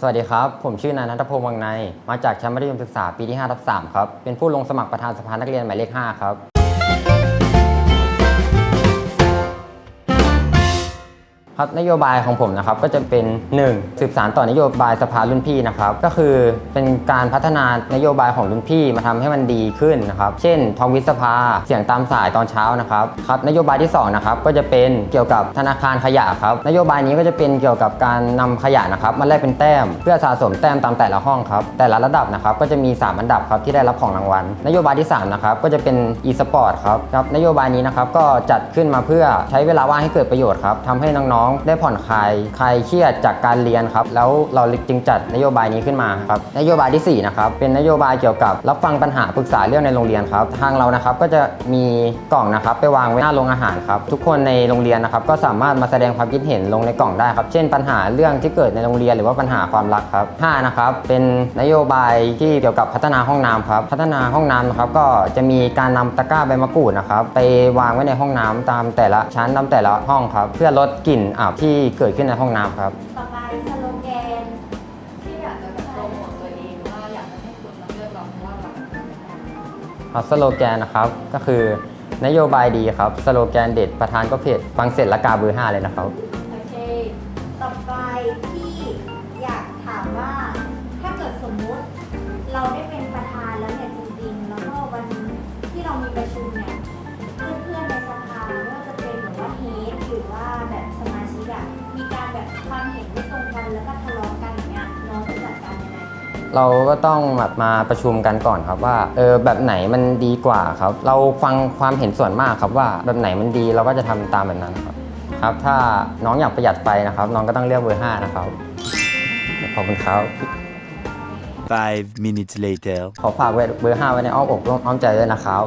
สวัสดีครับ ผมชื่อนายนัทพงศ์วังใน มาจากชั้นมัธยมศึกษาปีที่5ทับ3ครับ เป็นผู้ลงสมัครประธานสภานักเรียนหมายเลข 5 ครับ ครับนโยบายของผมนะครับก็จะเป็น 1. สืบสารต่อนโยบายสภารุ่นพี่นะครับก็คือเป็นการพัฒนานโยบายของรุ่นพี่มาทำให้มันดีขึ้นนะครับเช่นทองวิสภาเสียงตามสายตอนเช้านะครับครับนโยบายที่2นะครับก็จะเป็นเกี่ยวกับธนาคารขยะครับนโยบายนี้ก็จะเป็นเกี่ยวกับการนำขยะนะครับมาแลกเป็นแต้ม เพื่อสะสมแต้มตามแต่ละห้องครับแต่ละระดับนะครับก็จะมี 3 อันดับครับที่ได้รับของรางวัลนโยบายที่3นะครับก็จะเป็น e-sport ครับครับนโยบายนี้นะครับก็จัดขึ้นมาเพื่อใช้เวลาว่างให้เกิดประโยชน์ครับทำให้น้องๆได้ผ่อนคลายคลายเครียดจากการเรียนครับ แล้วเราจึงจัดนโยบายนี้ขึ้นมาครับนโยบายที่ 4 นะครับ เป็นนโยบายเกี่ยวกับรับฟังปัญหาปรึกษาเรื่องในโรงเรียนครับ ทางเรานะครับก็จะมีกล่องนะครับไปวางไว้หน้าโรงอาหารครับทุกคนในโรงเรียนนะครับก็สามารถมาแสดงความคิดเห็นลงในกล่องได้ครับ เช่น ปัญหาเรื่องที่เกิดในโรงเรียนหรือว่าปัญหาความรักครับ5นะครับเป็นนโยบายที่เกี่ยวกับพัฒนาห้องน้ำครับพัฒนาห้องน้ำนะครับก็จะมีการนำตะกร้าใบมะกรูดนะครับไปวางไว้ในห้องน้ำตามแต่ละชั้นตามแต่ละห้องครับ เพื่อลดกลิ่นอับที่เกิดขึ้นในห้องน้ำครับ ต่อไปสโลแกน ที่อยากจะแบบโปรโมทตัวเองว่าอยากจะให้คุณมาเลือกเราเพราะว่าเราครับสโลแกนนะครับก็คือนโยบายดีครับสโลแกนเด็ดประธานก็เพจฟังเสร็จและกาเบอร์ห้าเลยนะครับ โอเค ต่อไปที่อยากถามว่าถ้าเกิดสมมุติเราได้เป็นประธาน แล้วก็ทะเลาะกันอย่างเงี้ยน้องจะจัดการยังไงเราก็ต้องแบบมาประชุมกันก่อนครับว่าเออแบบไหนมันดีกว่าครับ เราฟังความเห็นส่วนมากครับว่าแบบไหนมันดีเราก็จะทำตามแบบนั้นครับครับ ถ้าน้องอยากประหยัดไฟนะครับ น้องก็ต้องเลือกเบอร์ห้านะครับขอบคุณครับ Five minutes later. ขอฝากไว้เบอร์ห้าไว้ในอ้อมอกอ้อมใจด้วยนะครับ